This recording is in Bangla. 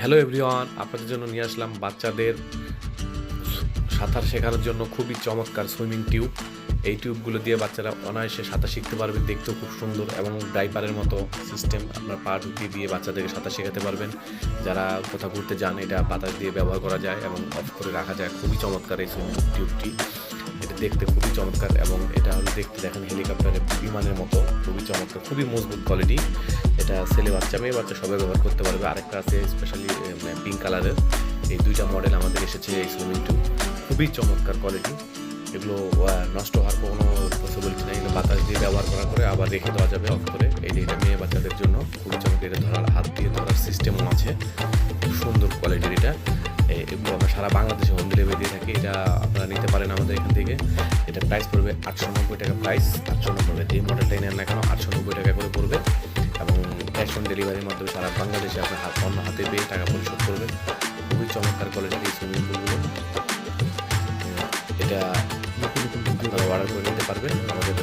হ্যালো এভরিওয়ান আপনাদের জন্য নিয়ে আসলাম বাচ্চাদের সাঁতার শেখানোর জন্য খুবই চমৎকার সুইমিং টিউব এই টিউবগুলো দিয়ে বাচ্চারা অনায়াসে সাঁতার শিখতে পারবে, দেখতেও খুব সুন্দর এবং ডাইপারের মতো সিস্টেম আপনার পা ঢুকিয়ে দিয়ে বাচ্চাদেরকে সাঁতার শেখাতে পারবেন। যারা কোথাও ঘুরতে যান, এটা বাতাস দিয়ে ব্যবহার করা যায় এবং অফ করে রাখা যায়। খুবই চমৎকার এই সুইমিং টিউবটি দেখতে খুবই চমৎকার এবং এটা হলো দেখতে দেখেন হেলিকপ্টারের বিমানের মতো, খুবই চমৎকার, খুবই মজবুত কোয়ালিটি এটা ছেলে বাচ্চা, মেয়ে বাচ্চা সবাই ব্যবহার করতে পারবে। আরেকটা আছে স্পেশালি পিঙ্ক কালারের এই দুইটা মডেল আমাদের এসেছে এই সুইমিং টু খুবই চমৎকার কোয়ালিটি এগুলো নষ্ট হওয়ার কোনো পসিবিলিটি নেই। বাতাস দিয়ে ব্যবহার করার পরে আবার রেখে দেওয়া যাবে অফ করে। এই এটা মেয়ে বাচ্চাদের জন্য, খুবই চমৎকার। এটা ধরার, হাত দিয়ে ধরার সিস্টেমও আছে। আমরা সারা বাংলাদেশে হোম ডেলিভারি দিয়ে থাকি, এটা আপনারা নিতে পারেন আমাদের এখান থেকে। এটা প্রাইস পড়বে আটশো নব্বই টাকা প্রাইস আটশো নব্বই যে মডেলটাই নেন না কেন আটশো নব্বই টাকা করে পড়বে এবং ক্যাশ অন ডেলিভারির মাধ্যমে সারা বাংলাদেশে আপনার হাত, অন্য হাতে পেয়ে টাকা পরিশোধ করবেন। খুবই চমৎকার কোয়ালিটির এই সুইমিং পুলগুলো এটা অর্ডার করে নিতে পারবেন। আমাদের